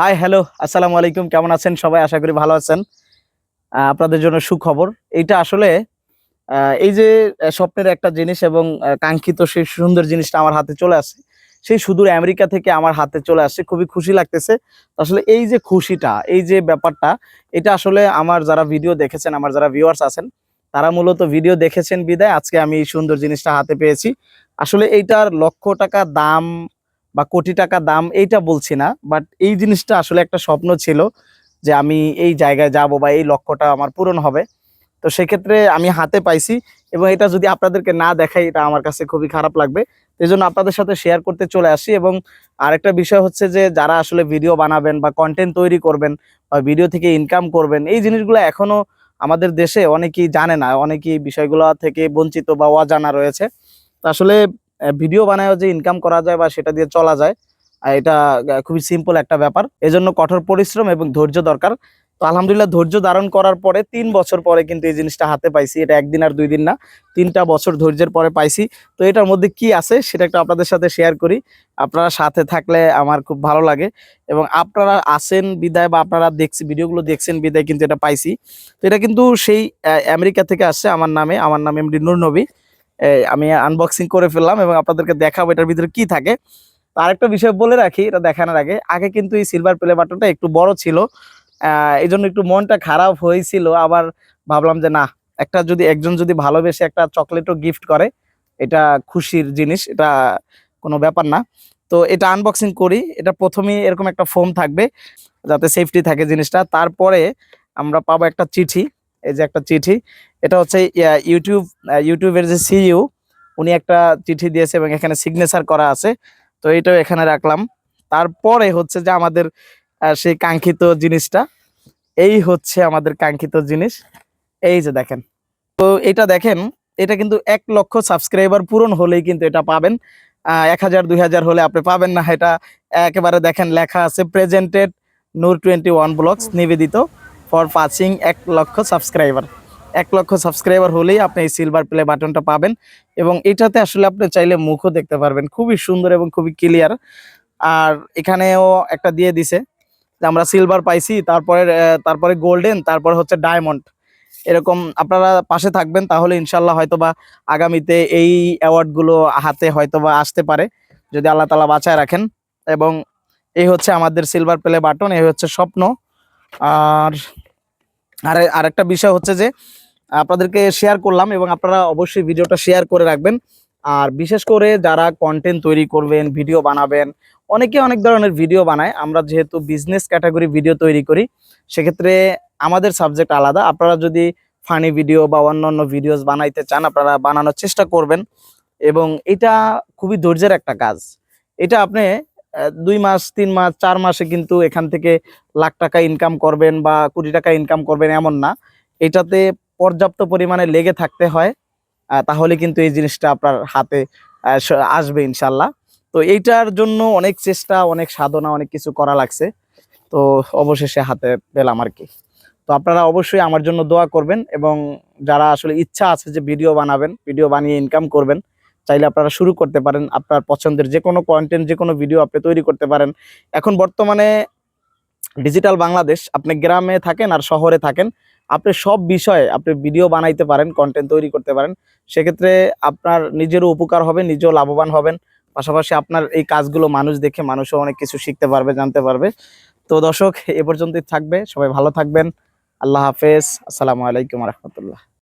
Hi hello আসসালামু আলাইকুম, কেমন আছেন? সবাই আশা করি ভালো আছেন। আপনাদের জন্য সুখবর। এইটা আসলে এই যে স্বপ্নের একটা জিনিস এবং কাঙ্ক্ষিত সেই সুন্দর জিনিসটা আমার হাতে চলে আসে, সেই সুদূর আমেরিকা থেকে আমার হাতে চলে আসছে খুবই খুশি লাগতেছে। আসলে এই যে খুশিটা, এই যে ব্যাপারটা, এটা আসলে আমার যারা ভিডিও দেখেছেন, আমার যারা ভিউয়ার্স আছেন, তারা মূলত ভিডিও দেখেছেন বিদায়। আজকে আমি এই সুন্দর জিনিসটা হাতে পেয়েছি। আসলে এইটার লক্ষ টাকা দাম বা কোটি টাকা দাম, এইটা বলছি না বাট এই জিনিসটা আসলে একটা স্বপ্ন ছিল যে আমি এই জায়গায় যাব বা এই লক্ষ্যটা আমার পূরণ হবে। তো সেক্ষেত্রে আমি হাতে পাইছি এবং এটা যদি আপনাদেরকে না দেখাই, এটা আমার কাছে খুবই খারাপ লাগবে। এই জন্য আপনাদের সাথে শেয়ার করতে চলে আসি এবং আরেকটা বিষয় হচ্ছে যে যারা আসলে ভিডিও বানাবেন বা কন্টেন্ট তৈরি করবেন বা ভিডিও থেকে ইনকাম করবেন, এই জিনিসগুলো এখনও আমাদের দেশে অনেকেই জানে না, অনেকেই বিষয়গুলো থেকে বঞ্চিত বা অজানা রয়েছে। তো আসলে ভিডিও বানায় যে ইনকাম করা যায় বা সেটা দিয়ে চলা যায় এটা খুবই সিম্পল একটা ব্যাপার। এজন্য কঠোর পরিশ্রম এবং ধৈর্য দরকার। তো আলহামদুলিল্লাহ ধৈর্য ধারণ করার পরে তিন বছর পরে কিন্তু এই জিনিসটা হাতে পাইছি। এটা একদিন আর দুই দিন না, তিনটা বছর ধৈর্যের পরে পাইছি। তো এটার মধ্যে কি আছে সেটা একটু আপনাদের সাথে শেয়ার করি। আপনারা সাথে থাকলে আমার খুব ভালো লাগে। এবং আপনারা আসেন বিদায় বা আপনারা দেখছি, ভিডিওগুলো দেখছেন বিদায় কিন্তু এটা পাইছি। তো এটা কিন্তু সেই আমেরিকা থেকে আসছে আমার নামে। আমার নাম এমডি নূর নবী আমি আনবক্সিং করে ফেললাম এবং আপনাদেরকে দেখাবো এটার ভিতরে কি থাকে। আরেকটা বিষয় বলে রাখি, এটা দেখানোর আগে। আগে কিন্তু এই সিলভার প্লে বাটনটা একটু বড় ছিল। এই জন্য একটু মনটা খারাপ হয়েছিল। আবার ভাবলাম যে না, একটা যদি একজন যদি ভালোবেসে একটা চকলেটও গিফট করে, এটা খুশির জিনিস, এটা কোনো ব্যাপার না। তো এটা আনবক্সিং করি। এটা প্রথমেই এরকম একটা ফোম থাকবে, যাতে সেফটি থাকে জিনিসটা। তারপরে আমরা পাবো একটা চিঠি। এই যে একটা চিঠি, এটা হচ্ছে ইউটিউব ইউটিউবের যে সিইউ উনি একটা চিঠি দিয়েছে এবং এখানে সিগনেচার করা আছে। তো এইটাও এখানে রাখলাম। তারপরে হচ্ছে যে আমাদের সেই কাঙ্ক্ষিত জিনিসটা, এই হচ্ছে আমাদের কাঙ্ক্ষিত জিনিস। এই যে দেখেন, তো এটা দেখেন, এটা কিন্তু এক লক্ষ সাবস্ক্রাইবার পূরণ হলেই কিন্তু এটা পাবেন। এক হাজার, দুই হাজার হলে আপনি পাবেন না। এটা একেবারে দেখেন, লেখা আছে presented Noor twenty one blogs নিবেদিত। ফর পাচিং এক লক্ষ সাবস্ক্রাইবার। এক লক্ষ সাবস্ক্রাইবার হলেই আপনি এই সিলভার প্লে বাটনটা পাবেন এবং এটাতে আসলে আপনি চাইলে মুখও দেখতে পারবেন। খুবই সুন্দর এবং খুবই ক্লিয়ার আর এখানেও একটা দিয়ে দিছে যে আমরা সিলভার পাইছি, তারপরে তারপরে গোল্ডেন তারপরে হচ্ছে ডায়মন্ড এরকম আপনারা পাশে থাকবেন, তাহলে ইনশাল্লাহ হয়তোবা আগামীতে এই অ্যাওয়ার্ডগুলো হাতে হয়তোবা আসতে পারে, যদি আল্লাহ তালা বাঁচায় রাখেন। এবং এই হচ্ছে আমাদের সিলভার প্লে বাটন, এই হচ্ছে স্বপ্ন। আর আর, আরেকটা বিষয় হচ্ছে যে, আপনাদেরকে শেয়ার করলাম এবং আপনারা অবশ্যই ভিডিওটা শেয়ার করে রাখবেন। আর বিশেষ করে যারা কন্টেন্ট তৈরি করবেন ভিডিও বানাবেন, অনেকে অনেক ধরনের ভিডিও বানায়। আমরা যেহেতু বিজনেস ক্যাটাগরি ভিডিও তৈরি করি, সেক্ষেত্রে আমাদের সাবজেক্ট আলাদা। আপনারা যদি ফানি ভিডিও বা অন্যান্য ভিডিওস বানাইতে চান, আপনারা বানানোর চেষ্টা করবেন। এবং এটা খুবই ধৈর্যের একটা কাজ। এটা আপনি দুই মাস, তিন মাস, চার মাসে কিন্তু এখান থেকে লাখ টাকা ইনকাম করবেন বা কোটি টাকা ইনকাম করবেন এমন না। এটাতে পর্যাপ্ত পরিমাণে লেগে থাকতে হয় তাহলে কিন্তু এই জিনিসটা আপনার হাতে আসবে ইনশাল্লাহ তো এইটার জন্য অনেক চেষ্টা, অনেক সাধনা, অনেক কিছু করা লাগছে। তো অবশেষে হাতে পেলাম আর কি। তো আপনারা অবশ্যই আমার জন্য দোয়া করবেন এবং যারা আসলে ইচ্ছা আছে যে ভিডিও বানাবেন, ভিডিও বানিয়ে ইনকাম করবেন চাইলে আপনারা শুরু করতে পারেন আপনার পছন্দের যে কোনো কন্টেন্ট যে কোনো ভিডিও আপনি তৈরি করতে পারেন। এখন বর্তমানে ডিজিটাল বাংলাদেশ, আপনি গ্রামে থাকেন আর শহরে থাকেন, আপনি সব বিষয়ে আপনি ভিডিও বানাইতে পারেন কন্টেন্ট তৈরি করতে পারেন। সেক্ষেত্রে আপনার নিজেরও উপকার হবে, নিজেও লাভবান হবেন। পাশাপাশি আপনার এই কাজগুলো মানুষ দেখে মানুষও অনেক কিছু শিখতে পারবে, জানতে পারবে। তো দর্শক, এ পর্যন্তই থাকবে। সবাই ভালো থাকবেন। আল্লাহ হাফেজ। আসসালামু আলাইকুম রহমতুল্লাহ।